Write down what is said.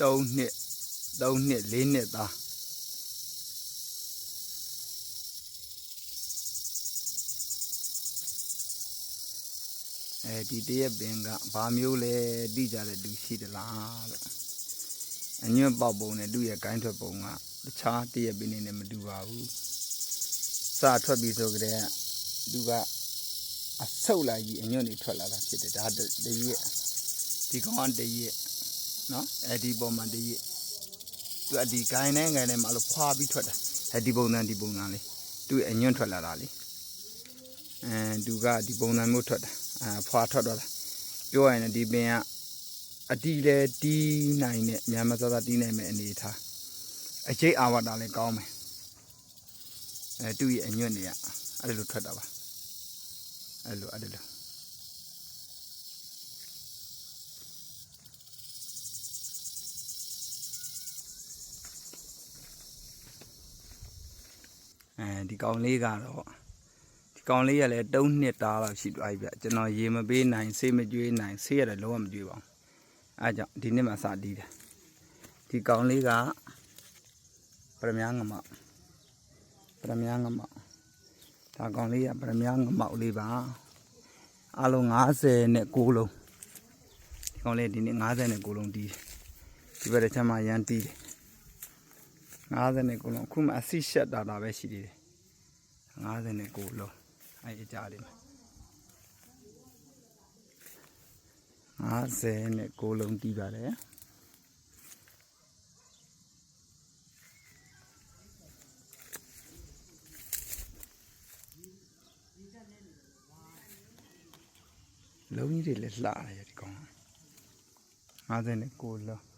3နှစ်3နှစ်4နှစ်သားအဲဒီတရက်ပင်ကဘာမျိုးလဲတိကြတဲ့လူရှိသလားလို့အညွန့်ပေါက်ပုံနဲ့သူ့ရဲ့ဂိုင်းထွက်ပုံကတခြားတရက်ပင်နေနဲ့မတူပါဘူးစထွက်ပြီးဆိုကြတဲ့သူကအဆုတ်လိုက်ကြီးအညွန့်တွေထွက်လာတာဖြစ်တယ်ဒါတတရက်ဒီကောင်ကတရက် နော်အဲဒီပုံမှန်တရက်သူကဒီဂိုင်းနဲ့ဂိုင်းနဲ့မှအဲ့လိုဖွာပြီးထွက်တာအဲဒီပုံစံဒီပုံစံလေးသူ့ရဲ့အညွန့်ထွက်လာတာလေအဲသူကဒီပုံစံမျိုးထွက်တာအဲဖွာထွက်တော့တာပြောရရင်လည်းဒီပင်ကအတီးလဲတီးနိုင်တဲ့မြန်မာစသားတီးနိုင်မဲ့အနေထားအကျိတ်အာဝတ္တာလည်းကောင်းမယ်အဲသူ့ရဲ့အညွန့်တွေကအဲ့လိုထွက်တာပါအဲ့လိုအဲ့လို အဲဒီကောင်လေးကတော့ဒီကောင်လေးကလည်း3နှစ်သားလောက်ရှိသွားပြီဗျကျွန်တော်ရေမပေးနိုင်ဆေးမကြွေးနိုင်ဆေးရတယ်လုံးဝမကြွေးပါဘူးအဲဒါကြောင့်ဒီနှစ်မှစတီးတယ်ဒီကောင်လေးကပရမ ्या ငမောက်ပရမ ्या ငမောက်ဒါကောင်လေးကပရမ ्या ငမောက်လေးပါအလုံး90နဲ့6လုံးဒီကောင်လေးဒီနေ့90နဲ့6လုံးတီးတယ်ဒီဘက်တစ်ချက်မှရန်တီးတယ် 90နဲ့6လုံးအခုမှအစိရှက်တာတာပဲရှိသေးတယ်50နဲ့6လုံးအဲ့ဒီအကြလေးမှာ50နဲ့6လုံးတီးပါတယ်လုံးကြီးတွေလည်းလှရတယ်ဒီကောင်50နဲ့6လုံး